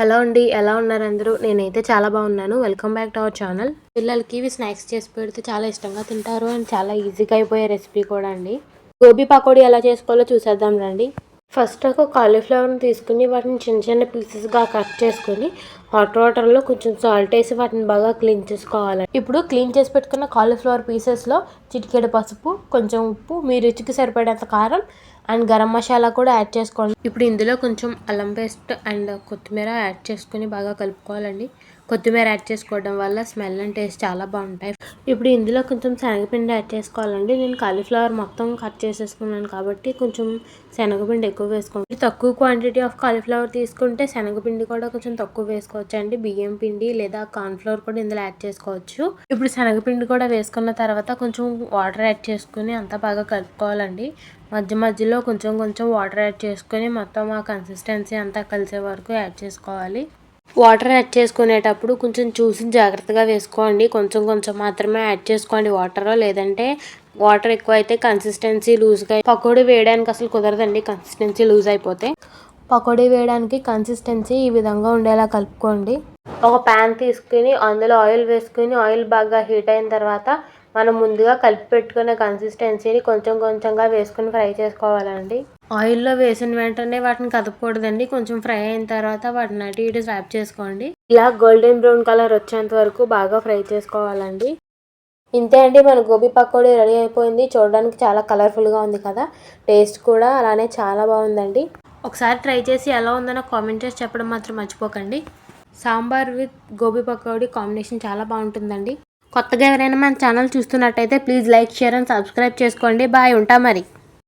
Hello అండి ఎలా ఉన్నారు అందరూ? నేనైతే చాలా బాగున్నాను. Welcome back to our channel పిల్లలకి ఇవి స్నాక్స్ చేసి పెడితే చాలా ఇష్టంగా తింటారు అండ్ చాలా ఈజీగా అయిపోయే రెసిపీ కూడా అండి. గోబీ పకోడీ ఎలా చేసుకోవాలో చూసేద్దాం రండి. ఫస్ట్ ఒక కాలీఫ్లవర్ని తీసుకుని వాటిని చిన్న చిన్న పీసెస్గా కట్ చేసుకుని హాట్ వాటర్లో కొంచెం సాల్ట్ వేసి వాటిని బాగా క్లీన్ చేసుకోవాలి. ఇప్పుడు క్లీన్ చేసి పెట్టుకున్న కాలీఫ్లవర్ పీసెస్లో చిటికెడు పసుపు కొంచెం ఉప్పు మీ రుచికి సరిపడేంత కారం అండ్ గరం మసాలా కూడా యాడ్ చేసుకోండి. ఇప్పుడు ఇందులో కొంచెం అల్లం పేస్ట్ అండ్ కొత్తిమీర యాడ్ చేసుకుని బాగా కలుపుకోవాలండి. కొత్తిమీర యాడ్ చేసుకోవడం వల్ల స్మెల్ అండ్ టేస్ట్ చాలా బాగుంటాయి. ఇప్పుడు ఇందులో కొంచెం శనగపిండి యాడ్ చేసుకోవాలండి. నేను కాలీఫ్లవర్ మొత్తం కట్ చేసేసుకున్నాను కాబట్టి కొంచెం శనగపిండి ఎక్కువ వేసుకోండి. తక్కువ క్వాంటిటీ ఆఫ్ కాలీఫ్లవర్ తీసుకుంటే శనగపిండి కూడా కొంచెం తక్కువ వేసుకోవచ్చు అండి బియ్యం పిండి లేదా కార్న్ఫ్లవర్ కూడా ఇందులో యాడ్ చేసుకోవచ్చు. ఇప్పుడు శనగపిండి కూడా వేసుకున్న తర్వాత కొంచెం వాటర్ యాడ్ చేసుకుని అంతా బాగా కలుపుకోవాలండి. మధ్య మధ్యలో కొంచెం కొంచెం వాటర్ యాడ్ చేసుకొని మొత్తం ఆ కన్సిస్టెన్సీ అంతా కలిసే వరకు యాడ్ చేసుకోవాలి. వాటర్ యాడ్ చేసుకునేటప్పుడు కొంచెం చూసి జాగ్రత్తగా వేసుకోండి. కొంచెం కొంచెం మాత్రమే యాడ్ చేసుకోండి. వాటర్ లేదంటే వాటర్ ఎక్కువ అయితే కన్సిస్టెన్సీ లూజ్గా పకోడీ వేయడానికి అసలు కుదరదండి. కన్సిస్టెన్సీ లూజ్ అయిపోతే పకోడీ వేయడానికి కన్సిస్టెన్సీ ఈ విధంగా ఉండేలా కలుపుకోండి. ఒక ప్యాన్ తీసుకుని అందులో ఆయిల్ వేసుకుని ఆయిల్ బాగా హీట్ అయిన తర్వాత మనం ముందుగా కలిపి పెట్టుకునే కన్సిస్టెన్సీని కొంచెం కొంచెంగా వేసుకుని ఫ్రై చేసుకోవాలండి. ఆయిల్లో వేసిన వెంటనే వాటిని కదపకూడదండి. కొంచెం ఫ్రై అయిన తర్వాత వాటిని అటు ఇటు స్వాప్ చేసుకోండి. ఇలా గోల్డెన్ బ్రౌన్ కలర్ వచ్చేంత వరకు బాగా ఫ్రై చేసుకోవాలండి. ఇంతే అండి మన గోబీ పకోడీ రెడీ అయిపోయింది. చూడడానికి చాలా కలర్ఫుల్గా ఉంది కదా. టేస్ట్ కూడా అలానే చాలా బాగుందండి. ఒకసారి ట్రై చేసి ఎలా ఉందనో కామెంట్ చేసి చెప్పడం మాత్రం మర్చిపోకండి. సాంబార్ విత్ గోబీ పకోడీ కాంబినేషన్ చాలా బాగుంటుందండి. కొత్తగా ఎవరైనా మన ఛానల్ చూస్తున్నట్టయితే please like share and subscribe చేసుకోండి. బాయ్ ఉంటా మరి.